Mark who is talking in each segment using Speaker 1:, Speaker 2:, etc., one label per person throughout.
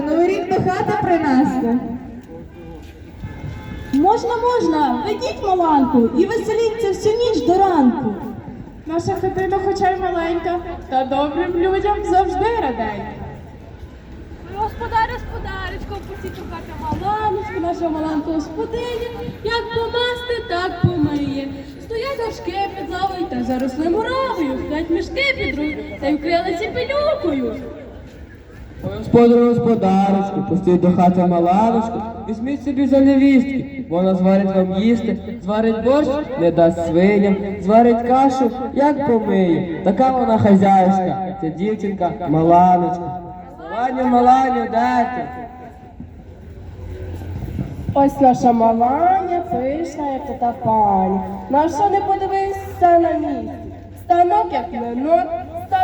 Speaker 1: новий рік до хати принести.
Speaker 2: Можна, можна, ведіть маланку і веселіться всю ніч до ранку.
Speaker 3: Наша хатина, хоча й маленька, та добрим людям завжди раденька.
Speaker 2: Господар, господаречко, пустіть у хати маланочку, наша маланка господиня, як помасти, так помиє. Стоять горшки під лавою та заросли муравою, стоять мішки під рук, та й вкрили ціпелюкою.
Speaker 4: Ой, Господарю, господарочку, пустіть до хати маланочку, візьміть собі за невістки, вона зварить вам їсти, зварить борщ, не дасть свиням, зварить кашу, як помиє. Така вона хазяюшка, ця дівчинка маланочка. Маланю, маланю, ти?
Speaker 3: Ось наша маланя, пишна, як та пані. На що не подивишся на місці? Станок, як млинок,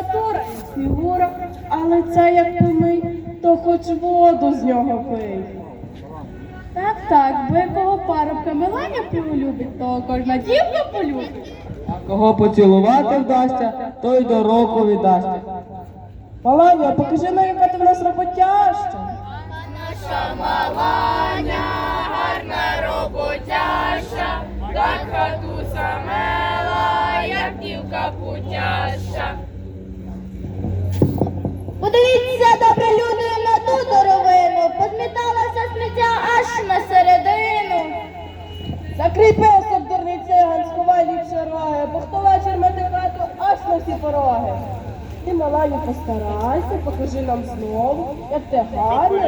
Speaker 3: статура і фігура, але це як помий, то хоч воду з нього пий. Так, так, ви кого парубка Меланя полюбить, то кожна дівка полюбить.
Speaker 4: А кого поцілувати вдасться, той до року віддасться.
Speaker 3: Маланя, покажи нам, яка ти в нас роботяща.
Speaker 5: Наша маланя, гарна роботяща, так хату самела, як дівка путяща.
Speaker 6: Аж
Speaker 3: пороги. Ти, малаю постарайся, покажи нам знову, як ти гарно,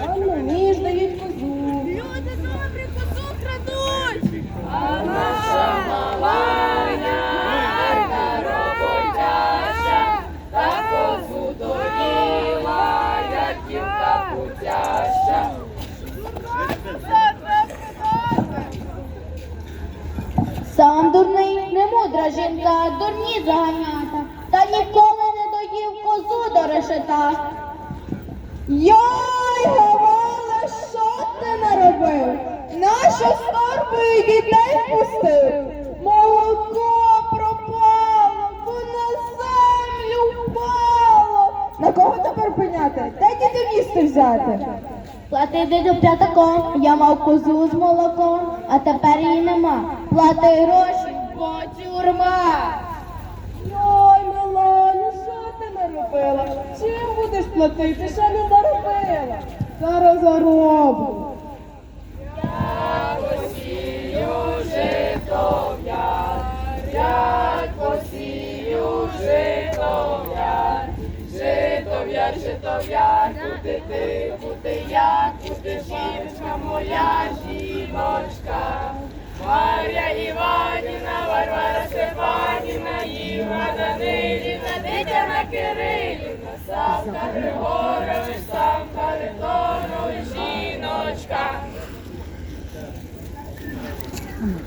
Speaker 3: гарно ніж дають козу.
Speaker 6: Люди добрі, козу крадуть.
Speaker 5: А наша маланя, гарна роботяща, так козу доїла, як дівка путяща.
Speaker 6: Сам дурний, не мудра жінка, дурні заганята, та ніколи не доїв козу до решета.
Speaker 1: Йой, Гавале, що ти наробив? Нашу скорбою дітей пустив. Молоко пропало, бо на землю впало. На кого тепер пеняти? Де діти місце взяти?
Speaker 6: Плати діду п'ятаком, я мав козу з молоком, а тепер її нема. Плати гроші, бо тюрма.
Speaker 3: Ой, Меланю, що ти наробила? Чим будеш платити? Ще не заробила. Зараз зароблю.
Speaker 5: Як посію житов'яр, житов'яр, житов'яр, куди ти, куди я, куди жінка моя सरकार